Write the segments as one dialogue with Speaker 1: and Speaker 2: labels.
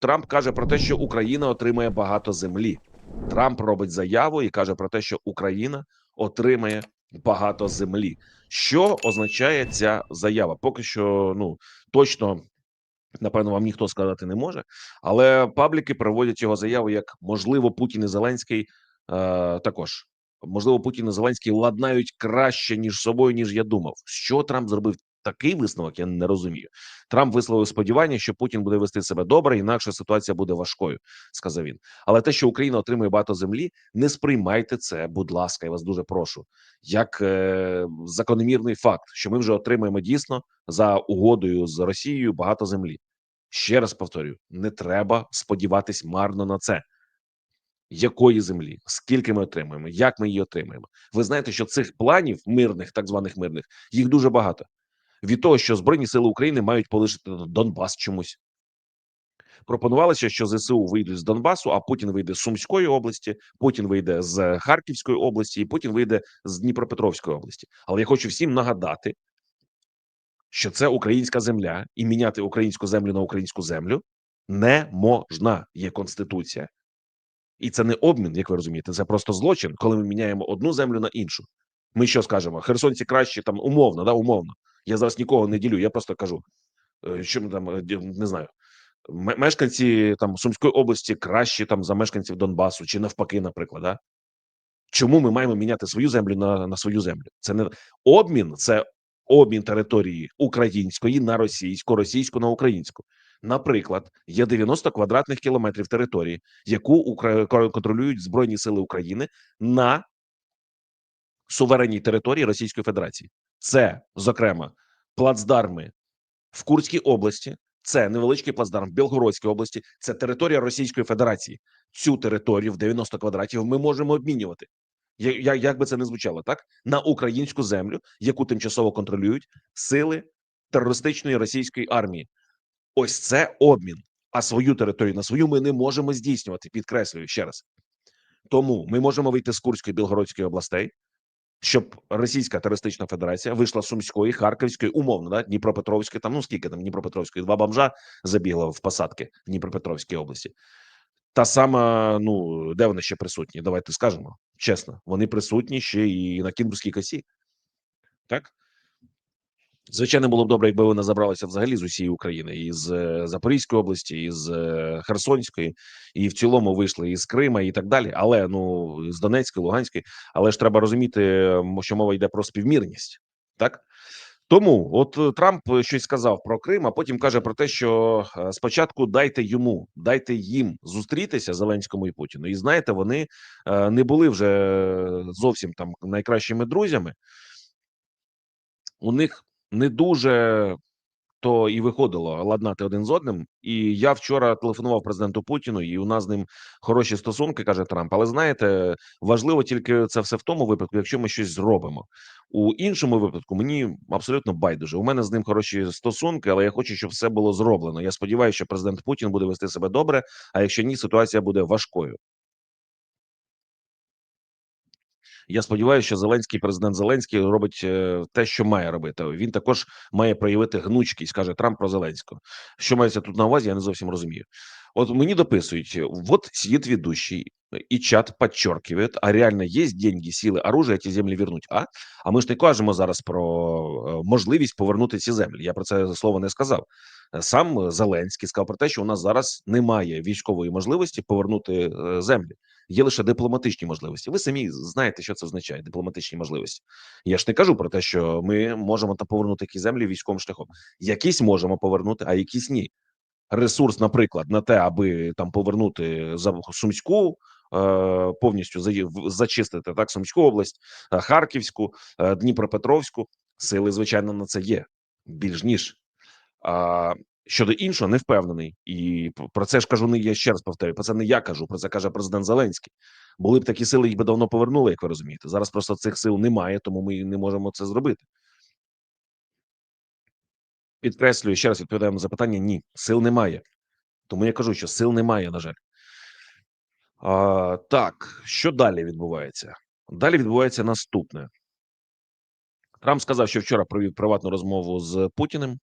Speaker 1: Трамп каже про те, що Україна отримає багато землі. Трамп робить заяву і каже про те, що Україна отримає багато землі. Що означає ця заява? Поки що, ну точно напевно, вам ніхто сказати не може, але пабліки проводять його заяву як можливо Путін і Зеленський е, також. Можливо, Путін і Зеленський ладнають краще ніж собою, ніж я думав. Що Трамп зробив такий висновок? Я не розумію. Трамп висловив сподівання, що Путін буде вести себе добре, інакше ситуація буде важкою, сказав він. Але те, що Україна отримує багато землі, не сприймайте це, будь ласка, я вас дуже прошу, як е, закономірний факт, що ми вже отримаємо дійсно за угодою з Росією багато землі. Ще раз повторюю: не треба сподіватись марно на це. Якої землі, скільки ми отримуємо, як ми її отримаємо? Ви знаєте, що цих планів мирних, так званих мирних, їх дуже багато. Від того, що Збройні сили України мають полишити Донбас чомусь. Пропонувалося, що ЗСУ вийдуть з Донбасу, а Путін вийде з Сумської області, Путін вийде з Харківської області, і Путін вийде з Дніпропетровської області. Але я хочу всім нагадати, що це українська земля, і міняти українську землю на українську землю не можна. Є конституція, і це не обмін, як ви розумієте. Це просто злочин, коли ми міняємо одну землю на іншу. Ми що скажемо? Херсонці краще там умовно, да умовно. Я зараз нікого не ділю. Я просто кажу, е, що ми там е, не знаю. Мешканці там Сумської області кращі там за мешканців Донбасу, чи навпаки, наприклад, да? Чому ми маємо міняти свою землю на, на свою землю? Це не обмін, це обмін території української на російську, російську на українську. Наприклад, є 90 квадратних кілометрів території, яку контролюють Збройні Сили України на суверенній території Російської Федерації. Це, зокрема, плацдарми в Курській області, це невеличкий плацдарм в Білгородській області, це територія Російської Федерації. Цю територію в 90 квадратів ми можемо обмінювати. Я, я, як би це не звучало, так на українську землю, яку тимчасово контролюють сили терористичної російської армії. Ось це обмін. А свою територію на свою ми не можемо здійснювати. Підкреслюю ще раз. Тому ми можемо вийти з Курської Білгородської областей, щоб Російська терористична федерація вийшла Сумської, Харківської, умовно, да, Дніпропетровської, там ну скільки там Дніпропетровської, два бомжа забігли в посадки в Дніпропетровській області. Та сама, ну де вони ще присутні? Давайте скажемо чесно. Вони присутні ще і на Кінбурзькій косі. Так? Звичайно, було б добре, якби вони забралися взагалі з усієї України, і з е, Запорізької області, і з е, Херсонської, і в цілому вийшли із Крима, і так далі. Але ну з Донецької, Луганської. Але ж треба розуміти, що мова йде про співмірність, так. Тому от е, Трамп щось сказав про Крим, а потім каже про те, що спочатку дайте йому, дайте їм зустрітися Зеленському і Путіну. І знаєте, вони не були вже зовсім там найкращими друзями. У них не дуже то і виходило ладнати один з одним. І я вчора телефонував президенту Путіну, і у нас з ним хороші стосунки, каже Трамп. Але знаєте, важливо тільки це все в тому випадку, якщо ми щось зробимо. У іншому випадку мені абсолютно байдуже. У мене з ним хороші стосунки, але я хочу, щоб все було зроблено. Я сподіваюся, що президент Путін буде вести себе добре. А якщо ні, ситуація буде важкою. Я сподіваюся, що Зеленський, президент Зеленський, робить е, те, що має робити. Він також має проявити гнучкість, каже Трамп про Зеленського. Що мається тут на увазі, я не зовсім розумію. От мені дописують: вот сидит ведущий, і чат підчеркиває, а реально є деньги, сили, оружие ці землі вернуть. А а ми ж не кажемо зараз про е, можливість повернути ці землі. Я про це слово не сказав. Е, Сам Зеленський сказав про те, що у нас зараз немає військової можливості повернути е, землі є лише дипломатичні можливості. Ви самі знаєте, що це означає дипломатичні можливості. Я ж не кажу про те, що ми можемо та повернути які землі військовим шляхом. Якісь можемо повернути, а якісь ні. Ресурс, наприклад, на те, аби там повернути за сумську. е, Повністю зачистити так Сумську область, е, Харківську, е, Дніпропетровську. Сили, звичайно, на це є більш ніж. Щодо іншого, не впевнений, і про це ж кажу. Не я ще раз повторюю. Про це не я кажу. Про це каже президент Зеленський. Були б такі сили, їх би давно повернули, як ви розумієте. Зараз просто цих сил немає, тому ми не можемо це зробити. Підкреслюю ще раз відповідаю на запитання: ні, сил немає. Тому я кажу, що сил немає, на жаль. А, так, що далі відбувається? Далі відбувається наступне. Трамп сказав, що вчора провів приватну розмову з Путіним.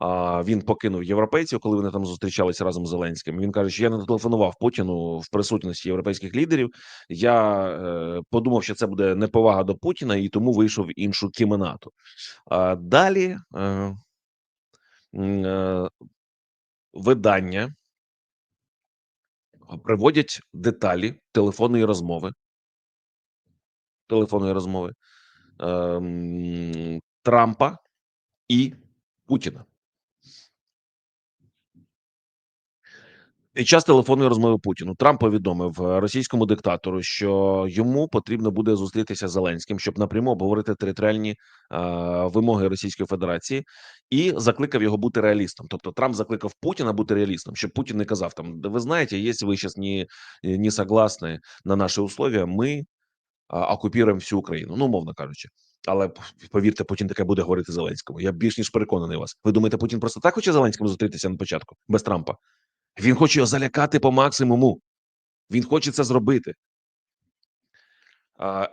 Speaker 1: А він покинув європейців, коли вони там зустрічалися разом з Зеленським. Він каже, що я не зателефонував Путіну в присутності європейських лідерів. Я е, подумав, що це буде неповага до Путіна, і тому вийшов в іншу кімнату. А далі е, е, видання приводять деталі телефонної розмови. Телефонної розмови ем, Трампа і Путіна. Під час телефонної розмови Путіну Трамп повідомив е, російському диктатору, що йому потрібно буде зустрітися з Зеленським, щоб напряму обговорити територіальні е, вимоги Російської Федерації, і закликав його бути реалістом. Тобто Трамп закликав Путіна бути реалістом, щоб Путін не казав там: «Да ви знаєте, якщо ви зараз не, не согласні на наші условия, ми а, окупуємо всю Україну. Ну, мовно кажучи. Але повірте, Путін таке буде говорити Зеленському. Я більш ніж переконаний вас. Ви думаєте, Путін просто так хоче з Зеленським зустрітися на початку без Трампа? Він хоче його залякати по максимуму. Він хоче це зробити.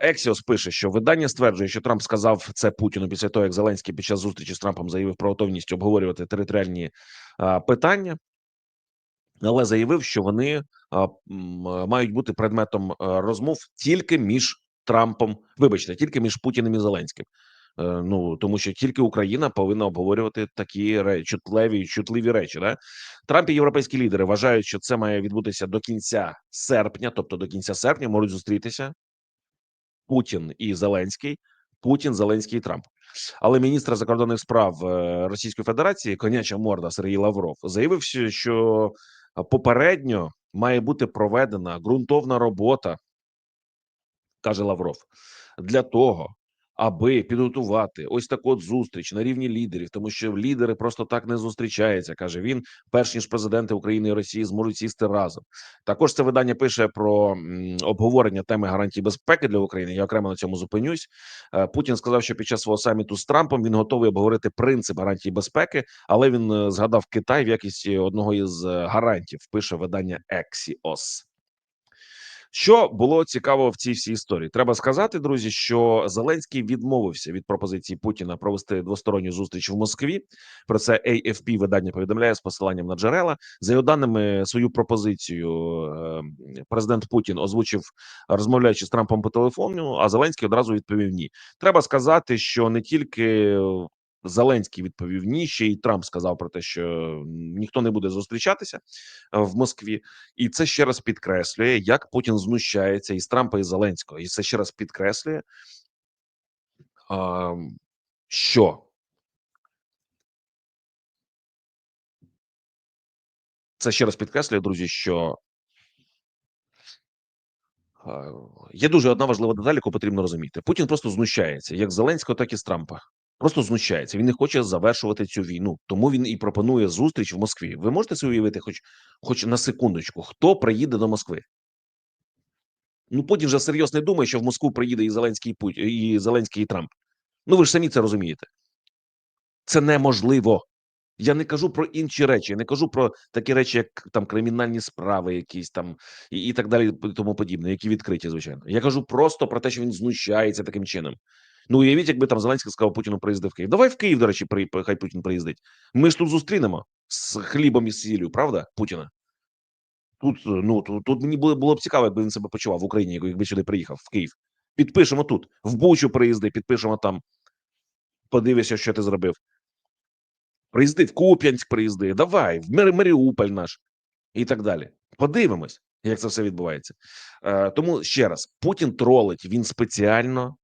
Speaker 1: Ексіос пише, що видання стверджує, що Трамп сказав це Путіну після того, як Зеленський під час зустрічі з Трампом заявив про готовність обговорювати територіальні питання, але заявив, що вони мають бути предметом розмов тільки між Трампом, вибачте, тільки між Путіним і Зеленським. Е, Ну тому що тільки Україна повинна обговорювати такі ре- чутливі чутливі речі. Да? Трамп і європейські лідери вважають, що це має відбутися до кінця серпня, тобто до кінця серпня можуть зустрітися Путін і Зеленський, Путін, Зеленський і Трамп. Але міністр закордонних справ е, Російської Федерації, коняча морда Сергій Лавров, заявив, що попередньо має бути проведена ґрунтовна робота, каже Лавров, для того, аби підготувати ось таку от зустріч на рівні лідерів, тому що лідери просто так не зустрічаються, каже він. Перш ніж президенти України і Росії зможуть сісти разом. Також це видання пише про обговорення теми гарантій безпеки для України. Я окремо на цьому зупинюсь. Е, Путін сказав, що під час свого саміту з Трампом він готовий обговорити принцип гарантій безпеки, але він е, згадав Китай в якості одного із е, гарантів. Пише видання Axios. Що було цікаво в цій всій історії? Треба сказати, друзі, що Зеленський відмовився від пропозиції Путіна провести двосторонню зустріч в Москві. Про це AFP видання повідомляє з посиланням на джерела. За його даними, свою пропозицію е, президент Путін озвучив, розмовляючи з Трампом по телефону. А Зеленський одразу відповів ні. Треба сказати, що не тільки Зеленський відповів ні, ще й Трамп сказав про те, що ніхто не буде зустрічатися е, в Москві. І це ще раз підкреслює, як Путін знущається із Трампа і Зеленського, і це ще раз підкреслює, що це ще раз підкреслює, друзі, що є дуже одна важлива деталь, яку потрібно розуміти. Путін просто знущається як з Зеленського, так і з Трампа. Просто знущається. Він не хоче завершувати цю війну, тому він і пропонує зустріч в Москві. Ви можете собі уявити, хоч, хоч на секундочку, хто приїде до Москви? Ну Путін вже серйозно не думає, що в Москву приїде і Зеленський і Зеленський і Трамп. Ну ви ж самі це розумієте. Це неможливо. Я не кажу про інші речі, я не кажу про такі речі, як там кримінальні справи, якісь там і, і так далі, тому подібне, які відкриті, звичайно. Я кажу просто про те, що він знущається таким чином. Ну, уявіть, якби там Зеленський сказав Путіну приїзди в Київ. Давай в Київ, до речі, при, хай Путін приїздить. Ми ж тут зустрінемо з хлібом і з правда, Путіна? Тут е, ну тут, тут мені було, було б цікаво, якби він себе почував в Україні, якби сюди приїхав в Київ. Підпишемо тут, в Бучу приїзди, підпишемо там. Подивишся, що ти зробив. Приїзди в Куп'янськ, приїзди, давай, в Маріуполь наш і так далі. Подивимось, як це все відбувається. Е, тому ще раз: Путін тролить, він спеціально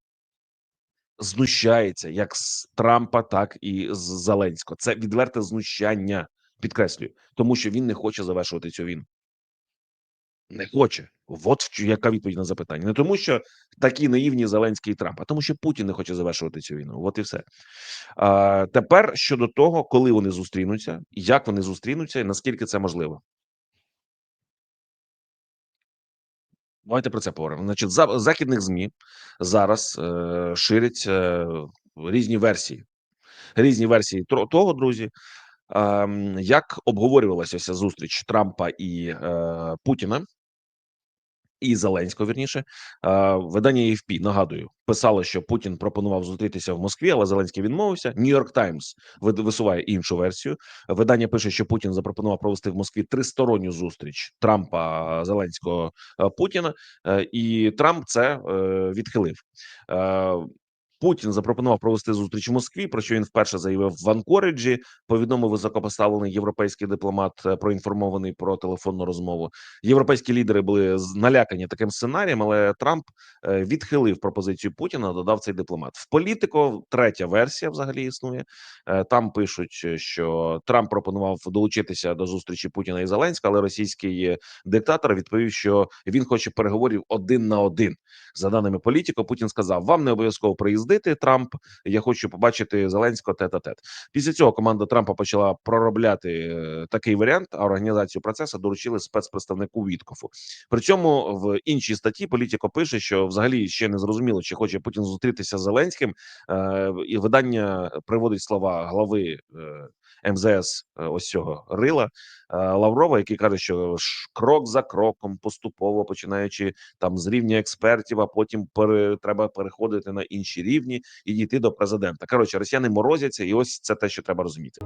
Speaker 1: знущається як з Трампа, так і з Зеленського. Це відверте знущання, підкреслюю, тому що він не хоче завершувати цю війну. Не хоче. От яка відповідь на запитання. Не тому, що такі наївні Зеленський і Трамп, а тому, що Путін не хоче завершувати цю війну. От і все. А, тепер щодо того, коли вони зустрінуться, як вони зустрінуться, і наскільки це можливо. Давайте про це поговоримо. Значить, за західних змі зараз е, ширять е, різні версії. Різні версії того, друзі, як обговорювалася ця зустріч Трампа і е, Путіна. І Зеленського вірніше Е, видання AFP, нагадую писало, що Путін пропонував зустрітися в Москві, але Зеленський відмовився. Нью-Йорк Таймс висуває іншу версію. Видання пише, що Путін запропонував провести в Москві тристоронню зустріч Трампа, Зеленського е, Путіна, е, і Трамп це е, відхилив. Путін запропонував провести зустріч в Москві, про що він вперше заявив в Анкориджі. Повідомив високопоставлений європейський дипломат, е, проінформований про телефонну розмову. Європейські лідери були налякані таким сценарієм, але Трамп е, відхилив пропозицію Путіна. Додав цей дипломат. В політико третя версія взагалі існує. Е, Там пишуть, що Трамп пропонував долучитися до зустрічі Путіна і Зеленського, але російський диктатор відповів, що він хоче переговорів один на один. За даними політико, Путін сказав: вам не обов'язково приїздити. Трамп. Я хочу побачити Зеленського тет тет. Після цього команда Трампа почала проробляти е, такий варіант. А організацію процесу доручили спецпредставнику Віткофу. При цьому в іншій статті політико пише, що взагалі ще не зрозуміло, чи хоче Путін зустрітися з Зеленським. Е, І видання приводить слова глави е, МЗС е, ось цього Рила е, Лаврова, який каже, що крок за кроком, поступово починаючи там з рівня експертів, а потім пере, треба переходити на інші рівні і дійти до президента. Коротше, росіяни морозяться, і ось це те, що треба розуміти.